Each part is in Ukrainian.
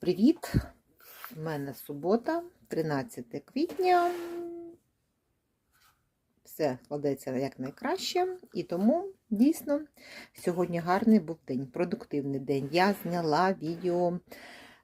Привіт! У мене субота, 13 квітня. Все складеться як найкраще. І тому дійсно сьогодні гарний був день, продуктивний день. Я зняла відео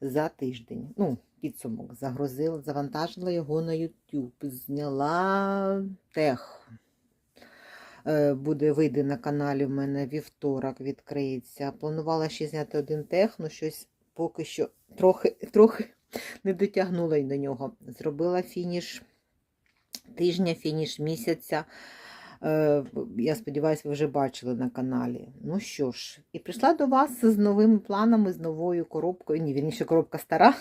за тиждень. Ну, підсумок загрузила, завантажила його на YouTube. Зняла тех. Е, Буде вийде на каналі в мене вівторок, відкриється. Планувала ще зняти один тех, але щось поки що трохи, трохи не дотягнула й до нього. Зробила фініш тижня, фініш місяця. Е, Я сподіваюся, ви вже бачили на каналі. Ну що ж, і прийшла до вас з новими планами, з новою коробкою. Ні, вірніше, коробка стара.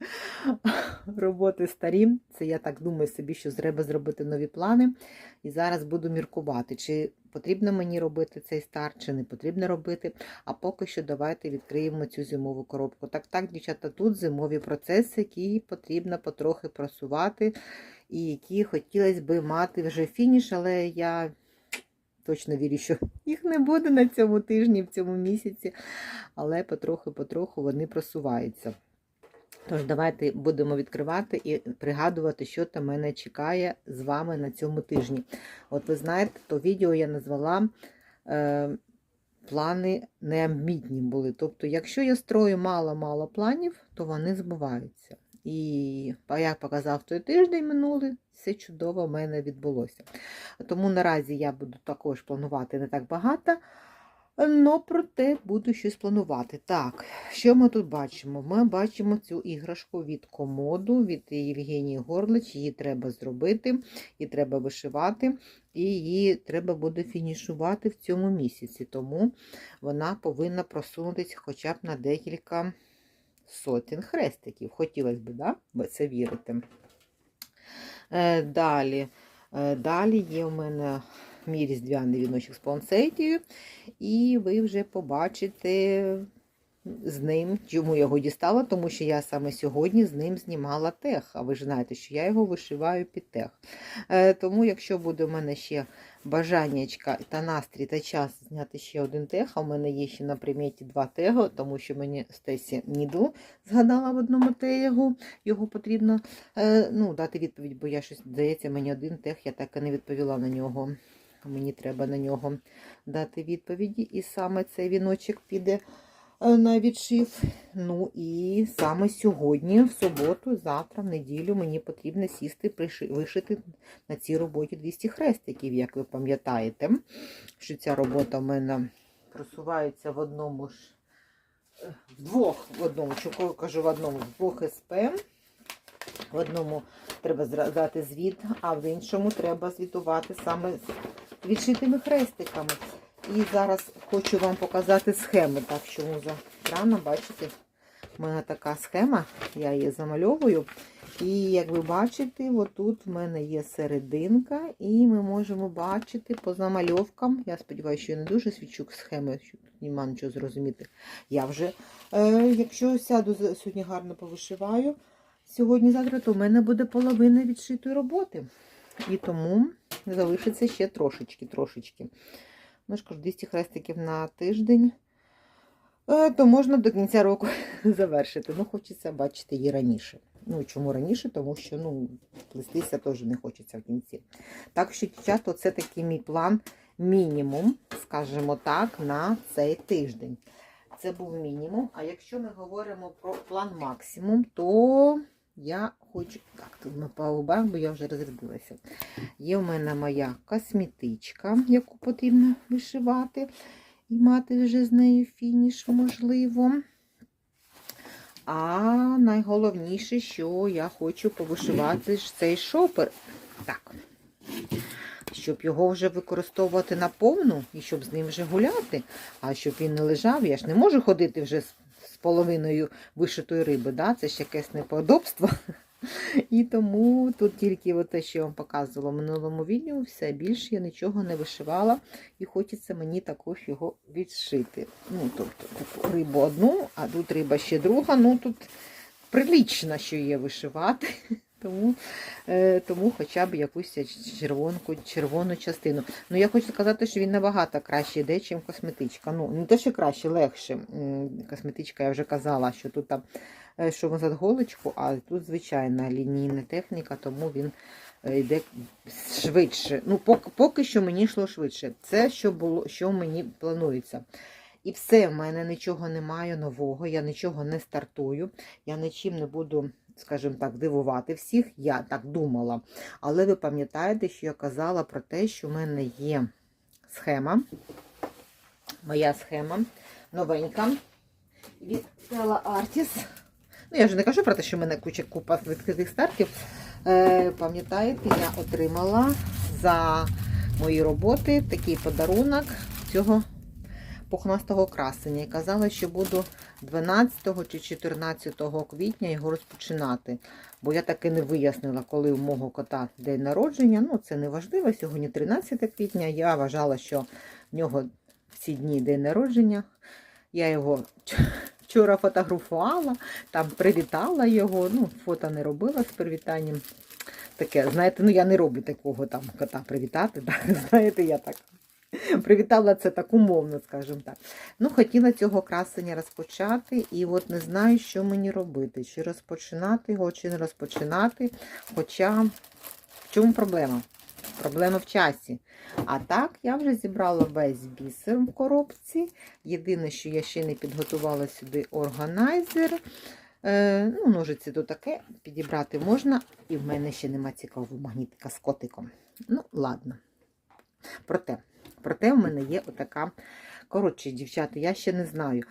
Роботи старі. Це я так думаю собі, що треба зробити нові плани. І зараз буду міркувати, чи потрібно мені робити цей старт, чи не потрібно робити. А поки що давайте відкриємо цю зимову коробку. Так, так, дівчата, тут зимові процеси, які потрібно потрохи просувати, і які хотілося би мати вже фініш, але я точно вірю, що їх не буде на цьому тижні, в цьому місяці, але потроху-потроху вони просуваються. Тож, давайте будемо відкривати і пригадувати, що там мене чекає з вами на цьому тижні. От ви знаєте, то відео я назвала е, плани неамбітні були. Тобто, якщо я строю мало-мало планів, то вони збуваються. І як показав той тиждень минулий, все чудово в мене відбулося. Тому наразі я буду також планувати не так багато. Но проте буду щось планувати. Так, що ми тут бачимо? Ми бачимо цю іграшку від комоду, від Євгенії Горлич. Її треба зробити, її треба вишивати, і її треба буде фінішувати в цьому місяці. Тому вона повинна просунутися хоча б на декілька сотень хрестиків. Хотілося б, да? ви це вірите. Е, Далі. Е, Далі є у мене мій різдвяний віночок з палансетію, і ви вже побачите з ним, чому я його дістала, тому що я саме сьогодні з ним знімала тех. А ви ж знаєте, що я його вишиваю під тех. Е, Тому, якщо буде у мене ще бажаннячка та настрій та час зняти ще один тех, а у мене є ще на приметі два тего, тому що мені Стесі Нідл згадала в одному тегу, його потрібно е, ну, дати відповідь, бо я щось здається, мені один тех, я так і не відповіла на нього. Мені треба на нього дати відповіді. І саме цей віночок піде е, на відшив. Ну і саме сьогодні, в суботу, завтра, в неділю, мені потрібно сісти, вишити на цій роботі 200 хрестиків, як ви пам'ятаєте, що ця робота в мене просувається в одному ж, е, в двох, в одному, що кажу в одному, в двох СП. В одному треба зра- дати звіт, а в іншому треба звітувати саме відшитими хрестиками. І зараз хочу вам показати схеми. Так, що муза рано, бачите, в мене така схема, я її замальовую. І як ви бачите, отут в мене є серединка, і ми можемо бачити по замальовкам. Я сподіваюся, що я не дуже свічу схеми, нема нічого зрозуміти. Я вже, е, якщо сяду сьогодні гарно повишиваю, сьогодні-завтра, то в мене буде половина відшитої роботи. І тому залишиться ще трошечки, трошечки. Ну, ж кажу, 200 хрестиків на тиждень. Е, То можна до кінця року завершити. Ну, хочеться бачити її раніше. Ну, чому раніше? Тому що ну, плестися теж не хочеться в кінці. Так що, дівчата, це такий мій план мінімум, скажімо так, на цей тиждень. Це був мінімум. А якщо ми говоримо про план максимум, то я хочу. Так, тут на паубах, бо я вже розрядилася. Є в мене моя косметичка, яку потрібно вишивати і мати вже з нею фініш, можливо. А найголовніше, що я хочу повишивати ж цей шопер. Так. Щоб його вже використовувати наповну і щоб з ним вже гуляти, а щоб він не лежав, я ж не можу ходити вже з, з половиною вишитої риби. Да? Це ж якесь неподобство. І тому тут тільки те, що я вам показувала в минулому відео, все більше я нічого не вишивала, і хочеться мені також його відшити. Ну, тобто таку рибу одну, а тут риба ще друга. Ну тут прилічно, що є вишивати. Тому, е, тому хоча б якусь червонку, червону частину. Ну, я хочу сказати, що він набагато краще йде, ніж косметичка. Ну, не те, що краще, легше. Косметичка, я вже казала, що тут там, е, що за голочку, а тут звичайна лінійна техніка, тому він е, йде швидше. Ну, поки, поки що мені йшло швидше. Це що було, що мені планується. І все, в мене нічого немає нового, я нічого не стартую, я нічим не буду, скажімо так, дивувати всіх. Я так думала. Але ви пам'ятаєте, що я казала про те, що в мене є схема, моя схема новенька від Stella Artis. Ну, я вже не кажу про те, що в мене куча купа відкритих стартів. Е, пам'ятаєте, я отримала за мої роботи такий подарунок цього пухнастого красення. І казала, що буду 12 чи 14 квітня його розпочинати. Бо я таки не вияснила, коли у мого кота день народження. Ну, це не важливо. Сьогодні 13 квітня. Я вважала, що в нього в ці дні день народження. Я його вчора фотографувала, там привітала його. Ну, фото не робила з привітанням. Таке, знаєте, ну я не роблю такого там кота привітати. Так, знаєте, я так привітала це так умовно, скажімо так. Ну, хотіла цього красення розпочати, і от не знаю, що мені робити. Чи розпочинати його, чи не розпочинати. Хоча в чому проблема? Проблема в часі. А так, я вже зібрала весь бісер в коробці. Єдине, що я ще не підготувала сюди органайзер. Е, ну, Ножиці то таке, підібрати можна. І в мене ще нема цікавого магнітика з котиком. Ну, ладно. Проте, проте в мене є отака. Коротше, дівчата, я ще не знаю.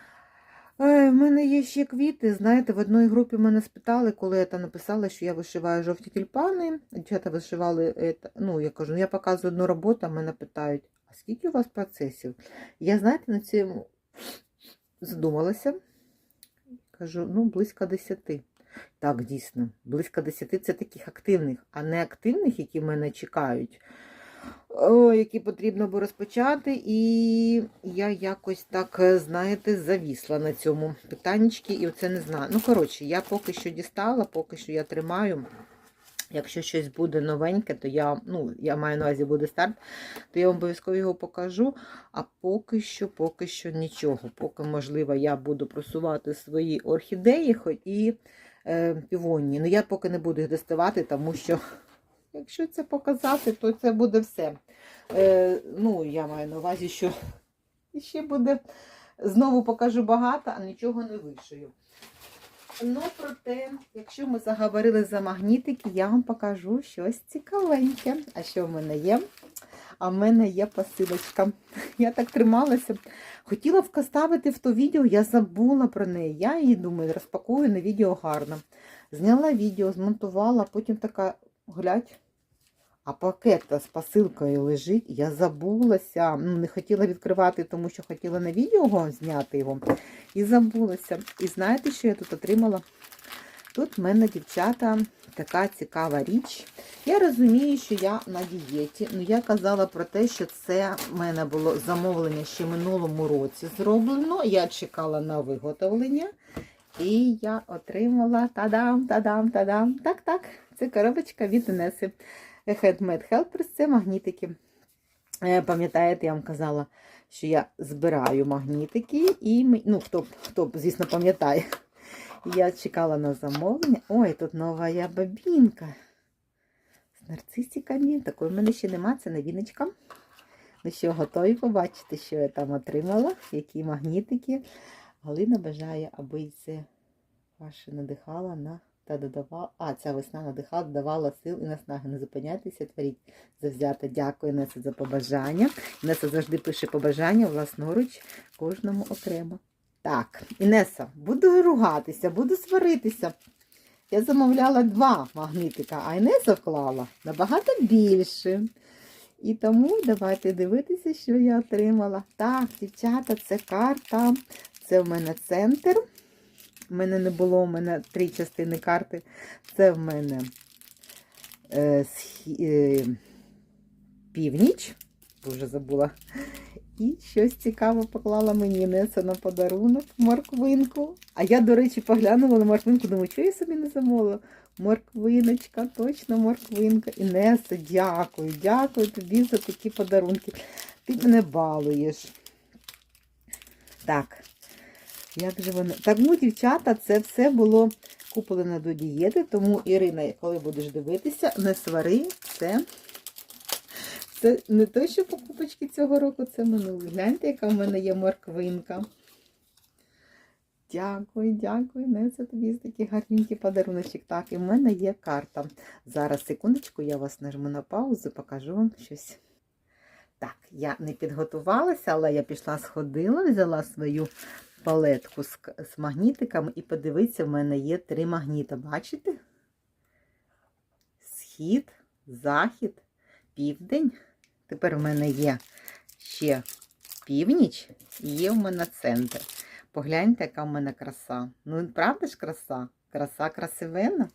Е, в мене є ще квіти. Знаєте, в одній групі мене спитали, коли я там написала, що я вишиваю жовті тюльпани. Дівчата вишивали, е, ну, я кажу, ну я показую одну роботу, а мене питають, а скільки у вас процесів? Я, знаєте, на цьому задумалася. Кажу, ну, близько десяти. Так, дійсно, близько десяти це таких активних, а не активних, які мене чекають, які потрібно було розпочати. І я якось так, е, знаєте, завісла на цьому питаннячки, і оце не знаю. Ну, коротше, я поки що дістала, поки що я тримаю. Якщо щось буде новеньке, то я, ну, я маю на увазі буде старт, то я вам обов'язково його покажу. А поки що, поки що нічого. Поки, можливо, я буду просувати свої орхідеї і е, півонні. Ну, я поки не буду їх доставати, тому що, якщо це показати, то це буде все. Е, ну, я маю на увазі, що ще буде. Знову покажу багато, а нічого не вишию. Ну, проте, якщо ми заговорили за магнітики, я вам покажу щось цікавеньке. А що в мене є? А в мене є посилочка. Я так трималася. Хотіла вставити в то відео, я забула про неї. Я її думаю, розпакую на відео гарно. Зняла відео, змонтувала, потім така, глядь, а пакет з посилкою лежить. Я забулася. Ну, не хотіла відкривати, тому що хотіла на відео зняти його. І забулася. І знаєте, що я тут отримала? Тут в мене, дівчата, така цікава річ. Я розумію, що я на дієті. Ну, я казала про те, що це в мене було замовлення ще минулому році зроблено. Я чекала на виготовлення. І я отримала тадам, тадам, тадам. Так, так, це коробочка від Інеси. Handmade Helpers це магнітики. Е, Пам'ятаєте, я вам казала, що я збираю магнітики, і ну, хто, хто звісно, пам'ятає. Я чекала на замовлення. Ой, тут нова я бабінка. З нарцисиками. Такої в мене ще нема, це новіночка. Ну що, готові побачити, що я там отримала, які магнітики. Галина бажає, аби це ваше надихала на та додавала. А, ця весна надихала, додавала сил і наснаги. Не зупиняйтеся, творіть завзято. Дякую, Неса, за побажання. Інеса завжди пише побажання власноруч кожному окремо. Так, Інеса, буду ругатися, буду сваритися. Я замовляла два магнитика, а Інеса вклала набагато більше. І тому давайте дивитися, що я отримала. Так, дівчата, це карта. Це в мене центр. У мене не було, у мене три частини карти. Це в мене е, схі- е, північ, вже забула. І щось цікаве поклала мені Неса на подарунок морквинку. А я, до речі, поглянула на морквинку, думаю, що я собі не замовила? Морквиночка, точно морквинка. Інеса, дякую, дякую тобі за такі подарунки. Ти мене балуєш. Так, як же воно? Тому, дівчата, це все було куплено до дієти, тому, Ірина, коли будеш дивитися, не свари, це, це не те, що покупочки цього року, це минулий. Гляньте, яка в мене є морквинка. Дякую, дякую. Не це тобі такий гарненький подаруночок. Так, і в мене є карта. Зараз, секундочку, я вас нажму на паузу, покажу вам щось. Так, я не підготувалася, але я пішла, сходила, взяла свою палетку з, з магнітиками і подивіться, в мене є три магніта. Бачите? Схід, захід, південь. Тепер в мене є ще північ і є в мене центр. Погляньте, яка в мене краса. Ну, правда ж краса? Краса красивенна.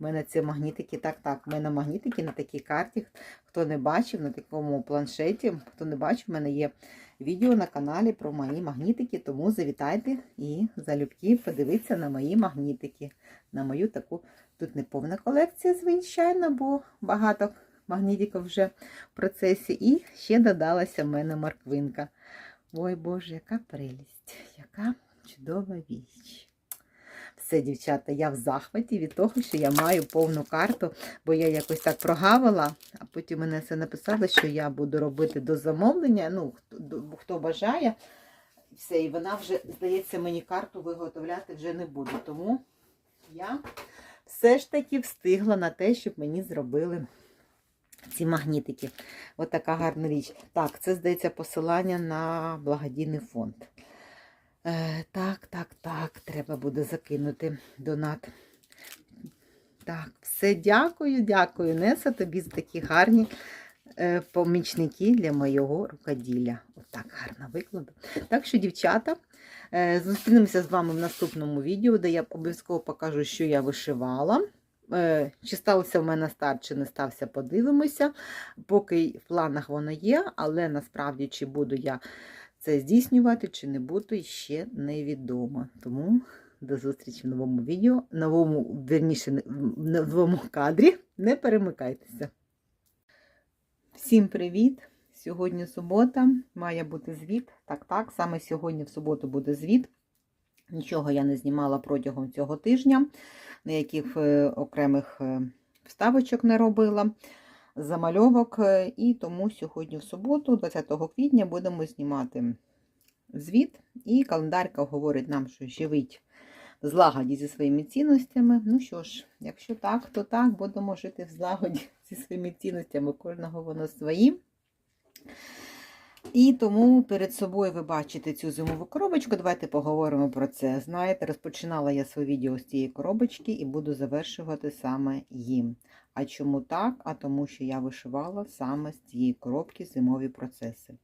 У мене ці магнітики, так, так, в мене магнітики на такій карті. Хто не бачив на такому планшеті, хто не бачив, в мене є відео на каналі про мої магнітики, тому завітайте і залюбки подивіться на мої магнітики. На мою таку, тут не повна колекція, звичайно, бо багато магнітиків вже в процесі. І ще додалася в мене морквинка. Ой Боже, яка прелість, яка чудова віч. Все, дівчата, я в захваті від того, що я маю повну карту, бо я якось так прогавила, а потім мене це написали, що я буду робити до замовлення. Ну, хто, хто бажає, все, і вона вже, здається, мені карту виготовляти вже не буде. Тому я все ж таки встигла на те, щоб мені зробили ці магнітики. Ось така гарна річ. Так, це, здається, посилання на благодійний фонд. Е, так, так, так, треба буде закинути донат. Так, все, дякую, дякую, Неса, тобі за такі гарні е, помічники для моєго рукоділля. Отак гарно викладу. Так що, дівчата, е, зустрінемося з вами в наступному відео, де я обов'язково покажу, що я вишивала. Чи стався в мене старт, чи не стався, подивимося. Поки в планах воно є, але насправді, чи буду я це здійснювати, чи не буду, ще невідомо. Тому до зустрічі в новому відео, новому, верніше, в новому кадрі. Не перемикайтеся. Всім привіт! Сьогодні субота, має бути звіт. Так, так, саме сьогодні в суботу буде звіт. Нічого я не знімала протягом цього тижня, ніяких е, окремих е, вставочок не робила, замальовок. е, І тому сьогодні в суботу, 20 квітня, будемо знімати звіт. І календарка говорить нам, що живіть в злагоді зі своїми цінностями. Ну що ж, якщо так, то так, будемо жити в злагоді зі своїми цінностями. Кожного воно свої. І тому перед собою ви бачите цю зимову коробочку. Давайте поговоримо про це. Знаєте, розпочинала я своє відео з цієї коробочки і буду завершувати саме їм. А чому так? А тому, що я вишивала саме з цієї коробки зимові процеси.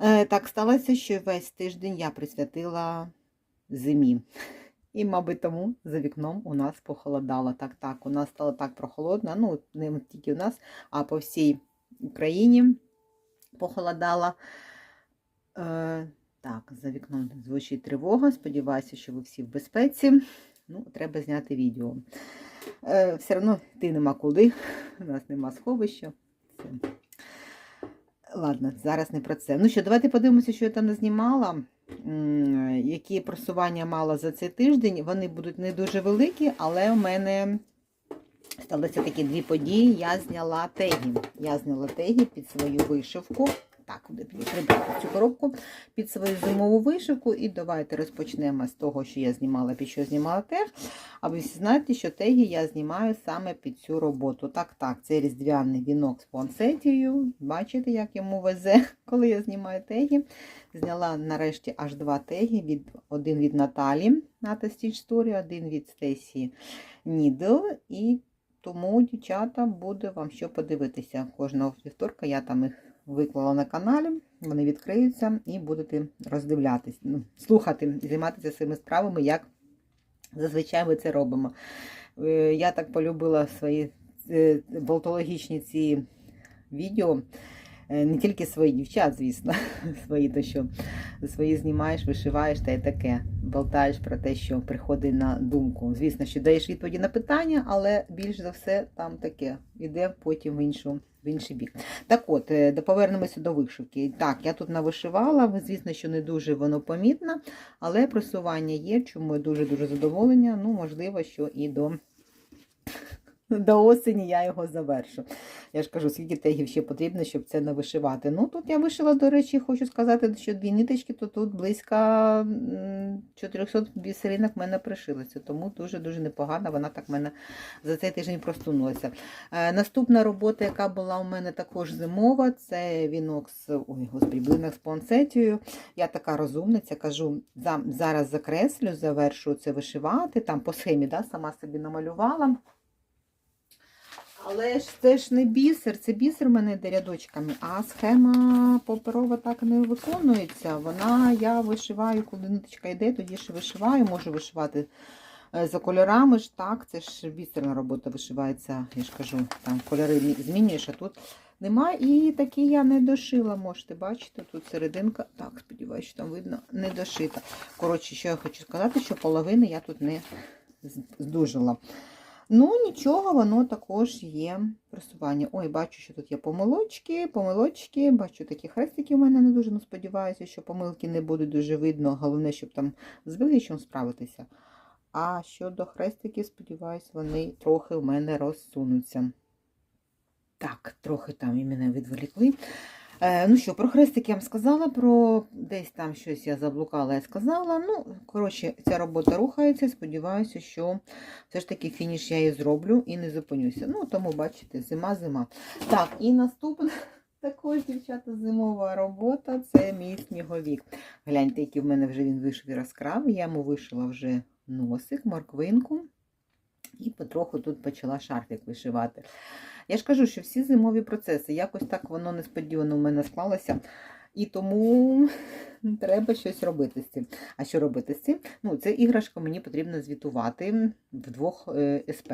Е, так сталося, що весь тиждень я присвятила зимі. І, мабуть, тому за вікном у нас похолодало. Так, так, у нас стало так прохолодно. Ну, не тільки у нас, а по всій Україні похолодало. Е, так, за вікном звучить тривога. Сподіваюся, що ви всі в безпеці. Ну, треба зняти відео. Е, все одно йти нема куди. У нас нема сховища. Все. Ладно, зараз не про це. Ну що, давайте подивимося, що я там не знімала. Які просування мала за цей тиждень. Вони будуть не дуже великі, але у мене сталися такі дві події. Я зняла теги. Я зняла теги під свою вишивку. Так, прибрати цю коробку під свою зимову вишивку. І давайте розпочнемо з того, що я знімала, під що знімала тег. А ви всі знаєте, що теги я знімаю саме під цю роботу. Так, так, це різдвяний вінок з пуансетією. Бачите, як йому везе, коли я знімаю теги. Зняла нарешті аж два теги. Від, один від Наталі Ната Story, один від Стесі Нідл. І тому, дівчата, буде вам що подивитися. Кожного вівторка я там їх виклала на каналі. Вони відкриються і будете роздивлятись, ну, слухати, займатися своїми справами, як зазвичай ми це робимо. Е, Я так полюбила свої е, болтологічні ці відео. Е, Не тільки свої дівчат, звісно, свої, то що свої знімаєш, вишиваєш та й таке. Болтаєш про те, що приходить на думку. Звісно, що даєш відповіді на питання, але більш за все там таке іде потім в іншу. В інший бік. Так от, е, повернемося до вишивки. Так, я тут навишивала, звісно, що не дуже воно помітно, але просування є, чому я дуже-дуже задоволення. Ну, можливо, що і до, до осені я його завершу. Я ж кажу, скільки тегів ще потрібно, щоб це не вишивати. Ну, тут я вишила, до речі, хочу сказати, що дві ниточки, то тут близько 400 бісеринок в мене пришилося. Тому дуже-дуже непогано, вона так в мене за цей тиждень простунулася. Е, Наступна робота, яка була у мене також зимова, це вінок з ой, господи, блинок з понцетією. Я така розумниця, кажу, за- зараз закреслю, завершу це вишивати, там по схемі да, сама собі намалювала. Але ж це ж не бісер, це бісер в мене йде рядочками, а схема паперова так не виконується. Вона я вишиваю, коли ниточка йде, тоді ж вишиваю, можу вишивати е, за кольорами ж так, це ж бісерна робота вишивається, я ж кажу, там кольори змінюєш, а тут немає. І такі я не дошила, можете бачити, тут серединка, так, сподіваюся, що там видно, не дошита. Коротше, що я хочу сказати, що половини я тут не здужила. Ну, нічого, воно також є просування. Ой, бачу, що тут є помилочки, помилочки, бачу такі хрестики у мене не дуже, ну сподіваюся, що помилки не будуть дуже видно. Головне, щоб там з виглядом справитися. А щодо хрестиків, сподіваюся, вони трохи в мене розсунуться. Так, трохи там і мене відволікли. Е, ну що, про хрестики я вам сказала, про десь там щось я заблукала, я сказала. Ну, коротше, ця робота рухається. Сподіваюся, що все ж таки фініш я її зроблю і не зупинюся. Ну, тому, бачите, зима-зима. Так, і наступна також, дівчата, зимова робота це мій сніговік. Гляньте, який в мене вже він вийшов і розкрав. Я йому вишила вже носик, морквинку. І потроху тут почала шарфік вишивати. Я ж кажу, що всі зимові процеси, якось так воно несподівано в мене склалося. І тому треба щось робити з цим. А що робити з цим? Ну, це іграшка мені потрібно звітувати в двох е, СП.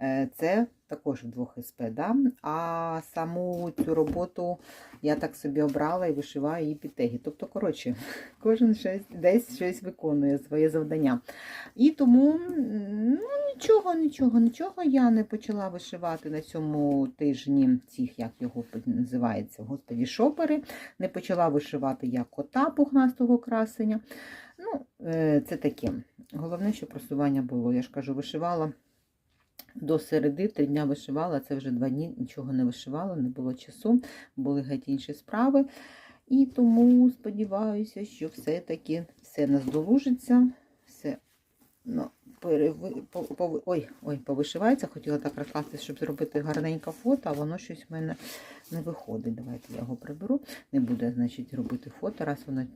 Е, Це також в двох СП. Да? А саму цю роботу я так собі обрала і вишиваю її під теги. Тобто, коротше, кожен щось, десь щось виконує своє завдання. І тому ну, нічого, нічого, нічого я не почала вишивати на цьому тижні цих, як його називається, господі, шопери. Не почала вишивати я кота пухнастого красення. Ну, е, це таке. Головне, що просування було. Я ж кажу, вишивала до середи, три дня вишивала, це вже два дні нічого не вишивала, не було часу, були геть інші справи. І тому сподіваюся, що все-таки все наздолужиться, все ну, переви... по, ой, ой, повишивається. Хотіла так розкласти, щоб зробити гарненьке фото, а воно щось в мене не виходить. Давайте я його приберу. Не буде, значить, робити фото, раз воно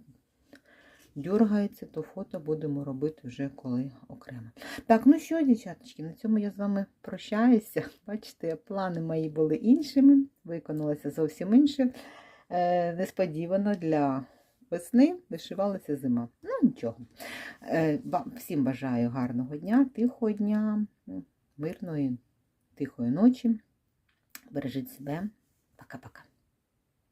дергається, то фото будемо робити вже коли окремо. Так, ну що, дівчаточки, на цьому я з вами прощаюся. Бачите, плани мої були іншими, виконалося зовсім інше. Е, несподівано для весни вишивалася зима. Ну, нічого. Е, всім бажаю гарного дня, тихого дня, мирної, тихої ночі. Бережіть себе. Пока-пока.